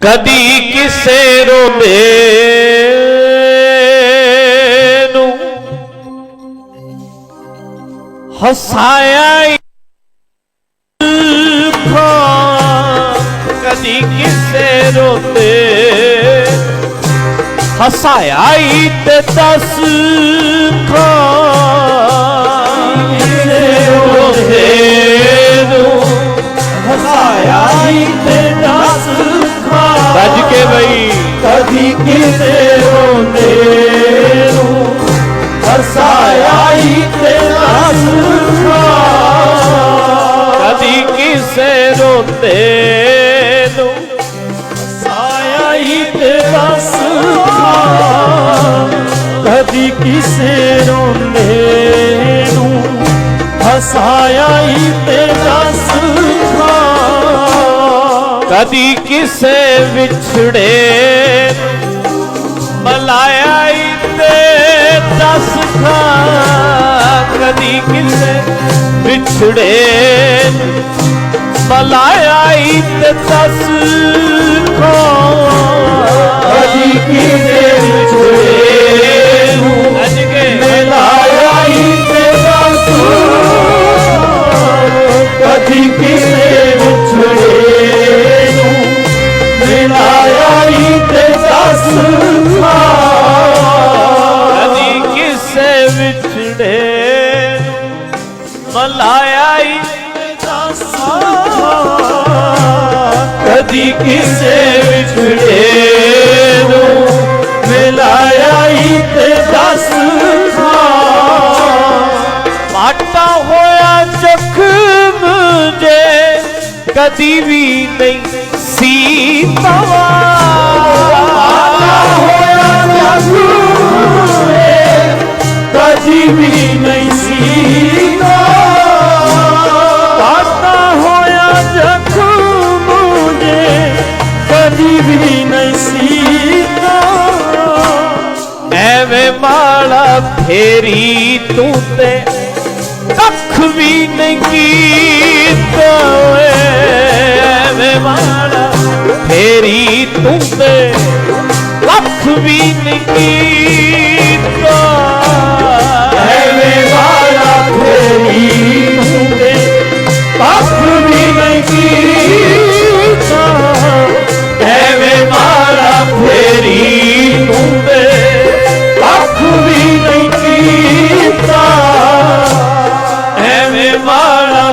ਕਦੀ ਕਿਸੇ ਰੋਵੇ ਨੂੰ। ਹਸਾਇਆ ਕਦੀ ਕਿਸੇ ਰੋਵੇ ਹਸਾਇਆ ਈ ਤੇ ਦਸ ਖਾਂ। ਕਦੀ ਕਿਸੇ ਰੋਂਦੇ ਨੂੰ। ਹਸਾਇਆ ਹੀ ਤੇ ਦਸ ਕਦੀ ਕਿਸੇ ਰੋਤੇ ਨੂੰ। ਹਸਾਇਆ ਹੀ ਤੇ ਦਸ ਕਦੀ ਕਿਸੇ ਰੋਂਦੇ ਨੂੰ। ਹਸਾਇਆ ਹੀ ਕਦੀ ਕਿਸੇ ਵਿਛੜੇ। ਮਲਾਇਆ ਈ ਤੇ ਦਸ ਖਾਂ ਕਦੀ ਕਿਸੇ ਵਿਛੜੇ। ਮਲਾਇਆ ਈ ਤੇ ਦਸ ਖਾਂ ਮਲਾਇਆ ਈ ਕਦੀ ਕਿਸੇ ਵਿਛੜੇ ਨੂੰ ਮਿਲਾਇਆ ਤੇ ਦਸ ਮਾਟਾ ਹੋਇਆ ਜ਼ਖਮ ਦੇ ਕਦੀ ਵੀ ਨਹੀਂ ਸੀ ਤਵਾ ਕਦੀ ਵੀ ਨਹੀਂ ਮਾਲਾ ਫੇਰੀ ਤੂੰ ਤੇ ਕੱਖ ਵੀ ਨਹੀਂ ਕੀਤਾ ਓਏ, ਐਵੇਂ ਫੇਰੀ ਤੂੰ ਤੇ ਕੱਖ ਵੀ ਨਹੀਂ ਕੀਤਾ।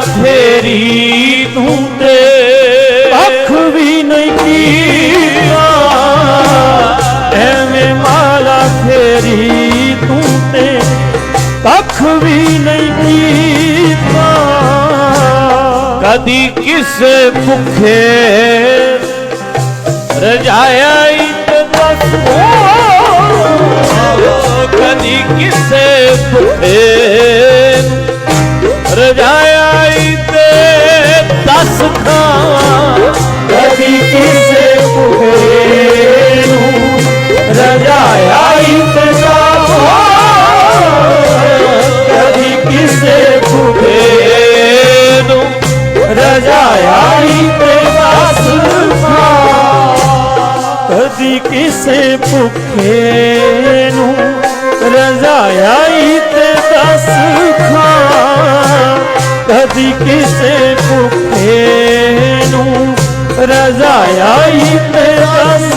ਫੇਰੀ ਤੂੰ ਤੇ ਕੱਖ ਵੀ ਨਹੀਂ ਕੀਤਾ ਐਵੇਂ ਮਾਲਾ ਫੇਰੀ ਤੂੰ ਤੇ ਕੱਖ ਵੀ ਨਹੀਂ ਕੀਤਾ ਕਦੀ ਕਿਸੇ ਭੁੱਖੇ ਰਜਾਇਆ ਈ ਕਦੀ ਕਿਸੇ ਭੁੱਖੇ ਕਦੀ ਕਿਸੇ ਭੁੱਖੇ ਨੂੰ ਰਜਾਇਆ ਹੀ ਤੇ ਦਸ ਕਦੀ ਕਿਸੇ ਭੁਖੇ ਨੂੰ ਰਜਾਇਆ ਹੀ ਤੇ ਦਸ ਕਦੀ ਕਿਸੇ ਭੁੱਖੇ ਨੂੰ ਰਜਾਇਆ ਹੀ ਤੇ ਦਸ